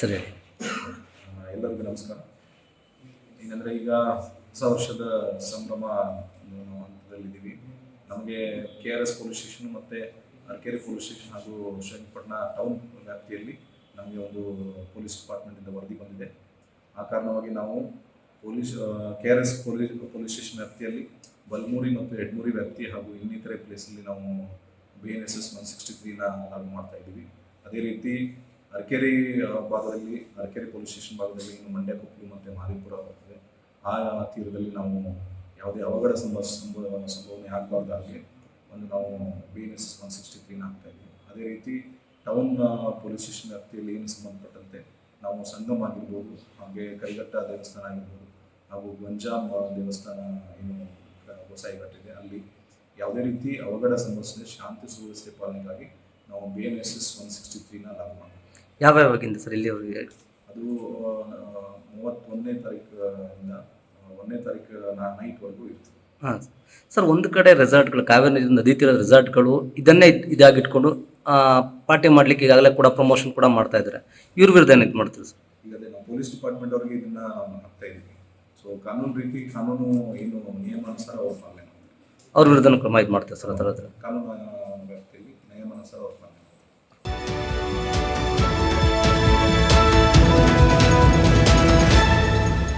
ಸರಿ. ಎಲ್ಲರಿಗೂ ನಮಸ್ಕಾರ. ಏನಂದರೆ ಈಗ ಹೊಸ ವರ್ಷದ ಸಂಭ್ರಮ ಹಂತದಲ್ಲಿದ್ದೀವಿ. ನಮಗೆ K R S police station ಮತ್ತು ಅರ್ಕೇರಿ ಪೊಲೀಸ್ ಸ್ಟೇಷನ್ ಹಾಗೂ ಶ್ರೀರಂಗಪಟ್ಟಣ ಟೌನ್ ವ್ಯಾಪ್ತಿಯಲ್ಲಿ ನಮಗೆ ಒಂದು ಪೊಲೀಸ್ ಡಿಪಾರ್ಟ್ಮೆಂಟಿಂದ ವರದಿ ಬಂದಿದೆ. ಆ ಕಾರಣವಾಗಿ ನಾವು police K R S police police station ವ್ಯಾಪ್ತಿಯಲ್ಲಿ ಬಲ್ಮೂರಿ ಮತ್ತು ಎಡ್ಮೂರಿ ವ್ಯಾಪ್ತಿ ಹಾಗೂ ಇನ್ನಿತರೆ ಪ್ಲೇಸಲ್ಲಿ ನಾವು B N S S one sixty ತ್ರೀನ ಲಾಗು ಮಾಡ್ತಾ ಇದ್ದೀವಿ. ಅದೇ ರೀತಿ ಅರಕೆರೆ ಭಾಗದಲ್ಲಿ, ಅರಕೆರೆ ಪೊಲೀಸ್ ಸ್ಟೇಷನ್ ಭಾಗದಲ್ಲಿ ಇನ್ನು ಮಂಡ್ಯ ಕೊಪ್ಪಲು ಮತ್ತು ಮಾಲಿಪುರ ಬರ್ತದೆ. ಆ ತೀರದಲ್ಲಿ ನಾವು ಯಾವುದೇ ಅವಘಡ ಸಂಭವ ಸಂಭವ ಸಂಭವನೆ ಆಗಬಾರ್ದಾಗಿ ಒಂದು ನಾವು B N S one sixty ತ್ರೀನ ಹಾಕ್ತಾ ಇದ್ದೀವಿ. ಅದೇ ರೀತಿ ಟೌನ್ ಪೊಲೀಸ್ ಸ್ಟೇಷನ್ ವ್ಯಾಪ್ತಿಯಲ್ಲಿ ಏನು ಸಂಬಂಧಪಟ್ಟಂತೆ ನಾವು ಸಂಗಮ್ ಆಗಿರ್ಬೋದು, ಹಾಗೆ ಕೈಗಟ್ಟ ದೇವಸ್ಥಾನ ಆಗಿರ್ಬೋದು, ಹಾಗೂ ಗಂಜಾಮ್ ದೇವಸ್ಥಾನ ಏನು ಹೊಸಾಯಿಘಟ್ಟಿದೆ ಅಲ್ಲಿ ಯಾವುದೇ ರೀತಿ ಅವಘಡ ಸಂಭವಿಸದೆ ಶಾಂತಿ ಸುವ್ಯವಸ್ಥೆ ಪಾಲನೆಗಾಗಿ ನಾವು B N S S one sixty ತ್ರೀನ ಲಾಗು ಮಾಡಿದ್ವಿ ಯಾವ್ಯಾವಾಗಿಂದ ಸರ್ ಇಲ್ಲಿವರೆಗೆ? ಅದು ಮೂವತ್ತೊಂದನೇ ತಾರೀಕಿಂದ ಒಂದನೇ ತಾರೀಕು ನೈಟ್ವರೆಗೂ ಇರ್ತದೆ ಹಾಂ ಸರ್. ಒಂದು ಕಡೆ ರೆಸಾರ್ಟ್ಗಳು ಕಾವೇರಿ ನದಿ ತೀರದ ರೆಸಾರ್ಟ್ಗಳು ಇದನ್ನೇ ಇದ್- ಇದಾಗಿಟ್ಕೊಂಡು ಪಾರ್ಟಿ ಮಾಡಲಿಕ್ಕೆ ಈಗಾಗಲೇ ಕೂಡ ಪ್ರಮೋಷನ್ ಕೂಡ ಮಾಡ್ತಾ ಇದ್ದಾರೆ. ಇವ್ರ ವಿರುದ್ಧ ಏನು ಇದು ಮಾಡ್ತೀವಿ ಸರ್? ಈಗ ಅದೇ ನಾವು ಪೊಲೀಸ್ ಡಿಪಾರ್ಟ್ಮೆಂಟ್ ಅವ್ರಿಗೆ ಇದನ್ನ ಹಾಕ್ತಾ ಇದ್ದೀವಿ. ಸೊ ಕಾನೂನು ರೀತಿ ಕಾನೂನು ಏನು ನಿಯಮಾನುಸಾರ ಅವ್ರು ಪಾಲನೆ ಮಾಡ್ತಾರೆ ಅವ್ರ ವಿರುದ್ಧ ಕ್ರಮ ಇದು ಮಾಡ್ತಾರೆ ಸರ್ ಆ ಥರ ಕಾನೂನು ನಿಯಮಾನುಸಾರ ಅವ್ರು